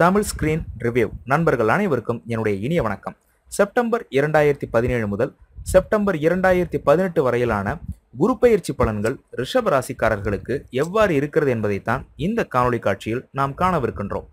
Tamil screen review நண்பர்கள் அனைவருக்கும் என்னுடைய இனிய வணக்கம். செப்டம்பர் இரண்டாயிரத்தி பதினேழு முதல் செப்டம்பர் இரண்டாயிரத்தி பதினெட்டு வரையிலான குரு பயிற்சி பலன்கள் ரிஷப ராசிக்காரர்களுக்கு எவ்வாறு இருக்கிறது என்பதைத்தான் இந்த காணொளி காட்சியில் நாம் காணவிருக்கின்றோம்.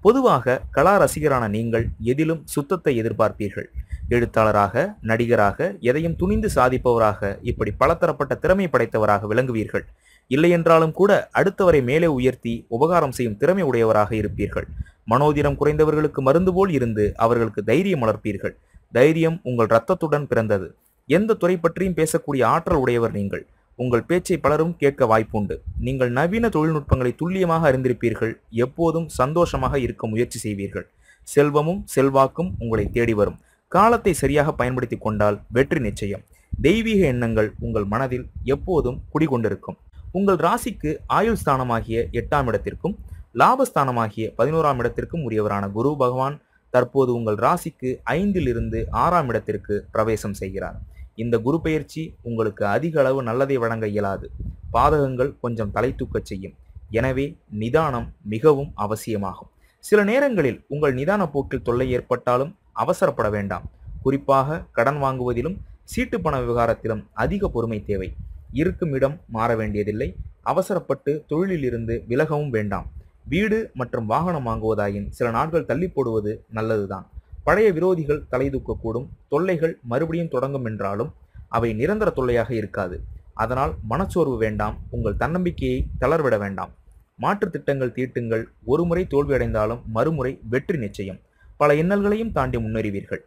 பொதுவாக கலா ரசிகரான நீங்கள் எதிலும் சுத்தத்தை எதிர்பார்ப்பீர்கள். எழுத்தாளராக நடிகராக எதையும் துணிந்து சாதிப்பவராக இப்படி பலதரப்பட்ட திறமை படைத்தவராக விளங்குவீர்கள். இல்லையென்றாலும் கூட அடுத்தவரை மேலே உயர்த்தி உபகாரம் செய்யும் திறமை உடையவராக இருப்பீர்கள். மனோதிரம் குறைந்தவர்களுக்கு மருந்து போல் இருந்து அவர்களுக்கு தைரியம் வளர்ப்பீர்கள். தைரியம் உங்கள் இரத்தத்துடன் பிறந்தது. எந்த துறை பற்றியும் பேசக்கூடிய ஆற்றல் உடையவர் நீங்கள். உங்கள் பேச்சை பலரும் கேட்க வாய்ப்புண்டு. நீங்கள் நவீன தொழில்நுட்பங்களை துல்லியமாக அறிந்திருப்பீர்கள். எப்போதும் சந்தோஷமாக இருக்க முயற்சி செய்வீர்கள். செல்வமும் செல்வாக்கும் உங்களை தேடி வரும். காலத்தை சரியாக பயன்படுத்தி கொண்டால் வெற்றி நிச்சயம். தெய்வீக எண்ணங்கள் உங்கள் மனதில் எப்போதும் குடிகொண்டிருக்கும். உங்கள் ராசிக்கு ஆயுள் ஸ்தானமாகிய எட்டாம் இடத்திற்கும் லாபஸ்தானமாகிய பதினோராம் இடத்திற்கும் உரியவரான குரு பகவான் தற்போது உங்கள் ராசிக்கு ஐந்தில் இருந்து ஆறாம் இடத்திற்கு பிரவேசம் செய்கிறார். இந்த குரு பெயர்ச்சி உங்களுக்கு அதிக அளவு நல்லதை வழங்க இயலாது. பாதகங்கள் கொஞ்சம் தலை தூக்கச் செய்யும். எனவே நிதானம் மிகவும் அவசியமாகும். சில நேரங்களில் உங்கள் நிதான போக்கில் தொல்லை ஏற்பட்டாலும் அவசரப்பட வேண்டாம். குறிப்பாக கடன் வாங்குவதிலும் சீட்டு பண விவகாரத்திலும் அதிக பொறுமை தேவை. இருக்கும் இடம் மாற வேண்டியதில்லை. அவசரப்பட்டு தொழிலில் இருந்து விலகவும் வேண்டாம். வீடு மற்றும் வாகனம் வாங்குவதாயின் சில நாட்கள் தள்ளி போடுவது நல்லதுதான். பழைய விரோதிகள் தலை தூக்கக்கூடும் தொல்லைகள் மறுபடியும் தொடங்கும் என்றாலும் அவை நிரந்தர தொல்லையாக இருக்காது. அதனால் மனச்சோர்வு வேண்டாம் உங்கள் தன்னம்பிக்கையை தளர்விட வேண்டாம். மாற்று திட்டங்கள் தீட்டுங்கள் ஒருமுறை தோல்வியடைந்தாலும் மறுமுறை வெற்றி நிச்சயம். பல இன்னல்களையும் தாண்டி முன்னேறுவீர்கள்.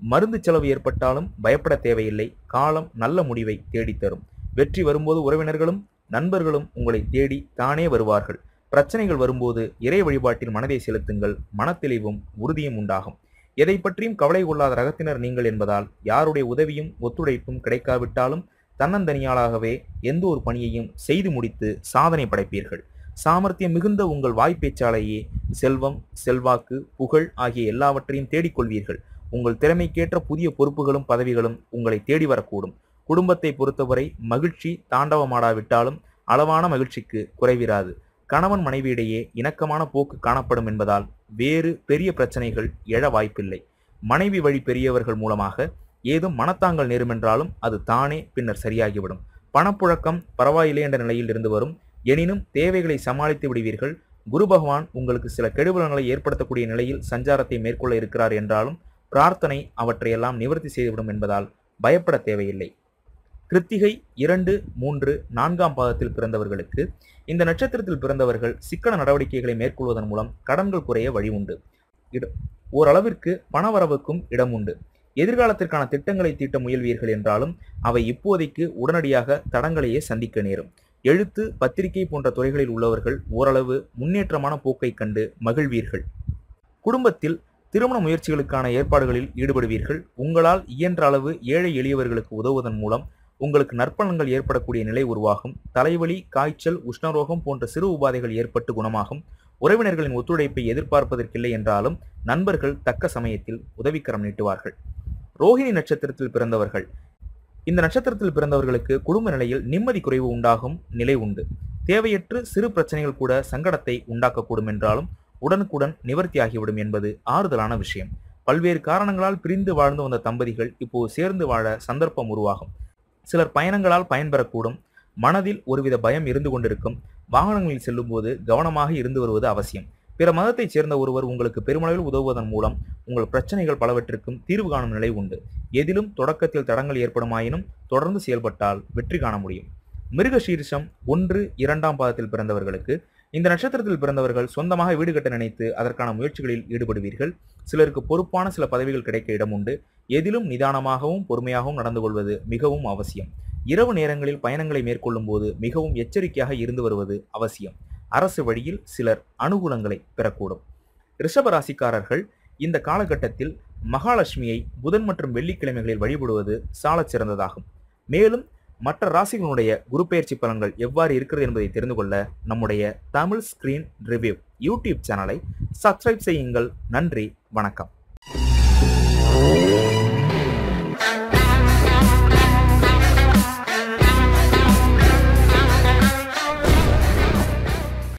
மருந்து செலவு ஏற்பட்டாலும் பயப்பட தேவையில்லை காலம் நல்ல முடிவை தேடித்தரும். வெற்றி வரும்போது உறவினர்களும் நண்பர்களும் உங்களை தேடி தானே வருவார்கள். பிரச்சனைகள் வரும்போது இறை வழிபாட்டில் மனதை செலுத்துங்கள் மனத்தெளிவும் உறுதியும் உண்டாகும். எதை பற்றியும் கவலை கொள்ளாத ரகத்தினர் நீங்கள் என்பதால் யாருடைய உதவியும் ஒத்துழைப்பும் கிடைக்காவிட்டாலும் தன்னந்தனியாளாகவே எந்த ஒரு பணியையும் செய்து முடித்து சாதனை படைப்பீர்கள். சாமர்த்தியம் மிகுந்த உங்கள் வாய்ப்பேச்சாலேயே செல்வம் செல்வாக்கு புகழ் ஆகிய எல்லாவற்றையும் தேடிக்கொள்வீர்கள். உங்கள் திறமைக்கேற்ற புதிய பொறுப்புகளும் பதவிகளும் உங்களை தேடி வரக்கூடும். குடும்பத்தை பொறுத்தவரை மகிழ்ச்சி தாண்டவமாடாவிட்டாலும் அளவான மகிழ்ச்சிக்கு குறைவிராது. கணவன் மனைவியிடையே இணக்கமான போக்கு காணப்படும் என்பதால் வேறு பெரிய பிரச்சனைகள் எழ வாய்ப்பில்லை. மனைவி வழி பெரியவர்கள் மூலமாக ஏதும் மனத்தாங்கள் நேருமென்றாலும் அது தானே பின்னர் சரியாகிவிடும். பணப்புழக்கம் பரவாயில்லை என்ற நிலையில் இருந்து வரும். எனினும் தேவைகளை சமாளித்து விடுவீர்கள். குரு பகவான் உங்களுக்கு சில கெடுபலங்களை ஏற்படுத்தக்கூடிய நிலையில் சஞ்சாரத்தை மேற்கொள்ள இருக்கிறார் என்றாலும் பிரார்த்தனை அவற்றையெல்லாம் நிவர்த்தி செய்துவிடும் என்பதால் பயப்பட தேவையில்லை. கிருத்திகை இரண்டு மூன்று நான்காம் பாதத்தில் பிறந்தவர்களுக்கு இந்த நட்சத்திரத்தில் பிறந்தவர்கள் சிக்கன நடவடிக்கைகளை மேற்கொள்வதன் மூலம் கடன்கள் குறைய வழி உண்டு. ஓரளவிற்கு பணவரவுக்கும் இடம் உண்டு. எதிர்காலத்திற்கான திட்டங்களை தீட்ட முயல்வீர்கள் என்றாலும் அவை இப்போதைக்கு உடனடியாக தடங்களையே சந்திக்க நேரும். எழுத்து பத்திரிகை போன்ற துறைகளில் உள்ளவர்கள் ஓரளவு முன்னேற்றமான போக்கை கண்டு மகிழ்வீர்கள். குடும்பத்தில் திருமண முயற்சிகளுக்கான ஏற்பாடுகளில் ஈடுபடுவீர்கள். உங்களால் இயன்ற அளவு ஏழை எளியவர்களுக்கு உதவுவதன் மூலம் உங்களுக்கு நற்பலன்கள் ஏற்படக்கூடிய நிலை உருவாகும். தலைவலி காய்ச்சல் உஷ்ணரோகம் போன்ற சிறு உபாதைகள் ஏற்பட்டு குணமாகும். உறவினர்களின் ஒத்துழைப்பை எதிர்பார்ப்பதற்கில்லை என்றாலும் நண்பர்கள் தக்க சமயத்தில் உதவிக்கரம் நீட்டுவார்கள். ரோஹிணி நட்சத்திரத்தில் பிறந்தவர்கள். இந்த நட்சத்திரத்தில் பிறந்தவர்களுக்கு குடும்ப நிலையில் நிம்மதி குறைவு உண்டாகும் நிலை உண்டு. தேவையற்று சிறு பிரச்சனைகள் கூட சங்கடத்தை உண்டாக்கக்கூடும் என்றாலும் உடனுக்குடன் நிவர்த்தியாகிவிடும் என்பது ஆறுதலான விஷயம். பல்வேறு காரணங்களால் பிரிந்து வாழ்ந்து வந்த தம்பதிகள் இப்போது சேர்ந்து வாழ சந்தர்ப்பம் உருவாகும். சிலர் பயணங்களால் பயன்பெறக்கூடும். மனதில் ஒருவித பயம் இருந்து கொண்டிருக்கும். வாகனங்களில் செல்லும்போது கவனமாக இருந்து வருவது அவசியம். பிற மதத்தைச் சேர்ந்த ஒருவர் உங்களுக்கு பெருமளவில் உதவுவதன் மூலம் உங்கள் பிரச்சனைகள் பலவற்றிற்கும் தீர்வு காணும் நிலை உண்டு. எதிலும் தொடக்கத்தில் தடங்கள் ஏற்படுமாயினும் தொடர்ந்து செயல்பட்டால் வெற்றி காண முடியும். மிருக சீரிஷம் ஒன்று இரண்டாம் பாதத்தில் பிறந்தவர்களுக்கு இந்த நட்சத்திரத்தில் பிறந்தவர்கள் சொந்தமாக வீடு கட்ட நினைத்து அதற்கான முயற்சிகளில் ஈடுபடுவீர்கள். சிலருக்கு பொறுப்பான சில பதவிகள் கிடைக்க இடம் உண்டு. எதிலும் நிதானமாகவும் பொறுமையாகவும் நடந்து கொள்வது மிகவும் அவசியம். இரவு நேரங்களில் பயணங்களை மேற்கொள்ளும் போது மிகவும் எச்சரிக்கையாக இருந்து வருவது அவசியம். அரசு வழியில் சிலர் அனுகூலங்களை பெறக்கூடும். ரிஷபராசிக்காரர்கள் இந்த காலகட்டத்தில் மகாலட்சுமியை புதன் மற்றும் வெள்ளிக்கிழமைகளில் வழிபடுவது சாலச் சிறந்ததாகும். மேலும் மற்ற ராசிகளுடைய குருப்பெயர்ச்சி பலன்கள் எவ்வாறு இருக்கிறது என்பதை தெரிந்து கொள்ள நம்முடைய தமிழ் ஸ்கிரீன் ரிவ்யூ யூடியூப் சேனலை சப்ஸ்கிரைப் செய்யுங்கள். நன்றி வணக்கம்.